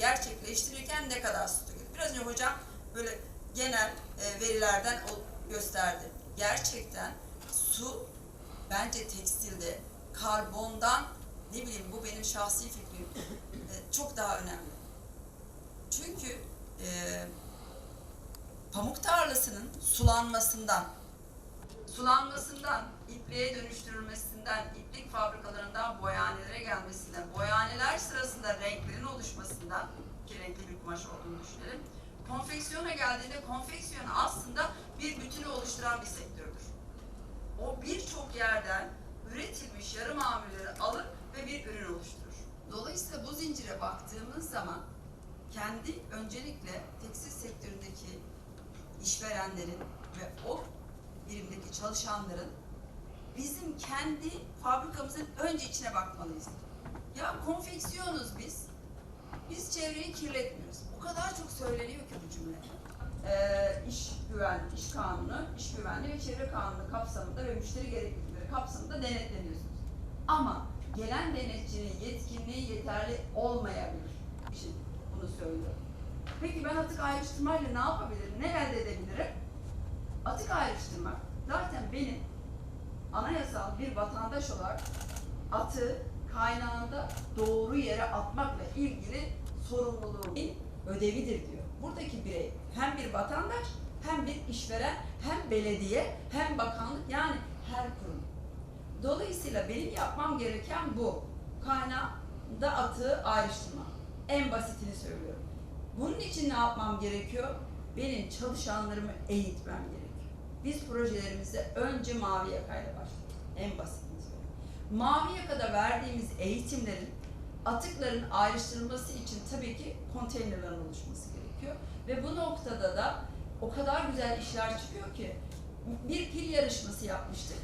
gerçekleştirirken ne kadar su tüketiyor? Biraz önce hocam böyle genel e, verilerden gösterdi. Gerçekten su bence tekstilde karbondan ne bileyim bu benim şahsi fikrim e, çok daha önemli. Çünkü e, pamuk tarlasının sulanmasından sulanmasından, ipliğe dönüştürülmesinden, iplik fabrikalarından boyanelere gelmesinden, boyaneler renkli bir kumaş olduğunu düşünelim, konfeksiyona geldiğinde konfeksiyon aslında bir bütünü oluşturan bir sektördür. O birçok yerden üretilmiş yarı mamulleri alır ve bir ürün oluşturur. Dolayısıyla bu zincire baktığımız zaman kendi öncelikle tekstil sektöründeki işverenlerin ve o birimdeki çalışanların bizim kendi fabrikamızın önce içine bakmalıyız. Ya konfeksiyonuz biz. Çevreyi kirletmiyoruz. O kadar çok söyleniyor ki bu cümle. Ee, iş güven, iş kanunu, iş güvenliği ve çevre kanunu kapsamında ve müşteri gereklilikleri kapsamında denetleniyorsunuz. Ama gelen denetçinin yetkinliği yeterli olmayabilir. Şimdi bunu söylüyorum. Peki ben atık ayrıştırmayla ne yapabilirim? Ne elde edebilirim? Atık ayrıştırmak zaten benim anayasal bir vatandaş olarak atığı kaynağında doğru yere atmakla ilgili sorumluluğumun ödevidir diyor. Buradaki birey hem bir vatandaş hem bir işveren hem belediye hem bakanlık yani her kurum. Dolayısıyla benim yapmam gereken bu. Kaynağında atığı ayrıştırmak. En basitini söylüyorum. Bunun için ne yapmam gerekiyor? Benim çalışanlarımı eğitmem gerekiyor. Biz projelerimizde önce mavi yakayla başlıyoruz. En basitini söylüyorum. Mavi yakada verdiğimiz eğitimlerin atıkların ayrıştırılması için tabii ki konteynerlerin oluşması gerekiyor. Ve bu noktada da o kadar güzel işler çıkıyor ki bir pil yarışması yapmıştık.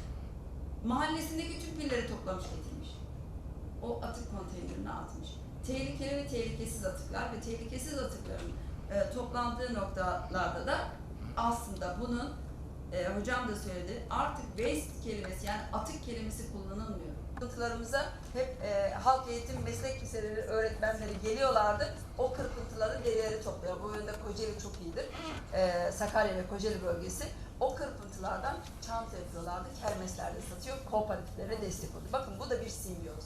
Mahallesindeki tüm pilleri toplamış getirmiş. O atık konteynerine atmış. Tehlikeli ve tehlikesiz atıklar ve tehlikesiz atıkların e, toplandığı noktalarda da aslında bunun e, hocam da söyledi artık waste kelimesi yani atık kelimesi kullanılmıyor. Kırpıntılarımıza hep e, halk eğitim meslek liseleri öğretmenleri geliyorlardı. O kırpıntıları derileri topluyor. Bu yönde Kocaeli çok iyidir. E, Sakarya ve Kocaeli bölgesi. O kırpıntılardan çanta yapıyorlardı. Kermeslerde satıyor. Kooperatiflere destek oluyor. Bakın bu da bir simbiyoz.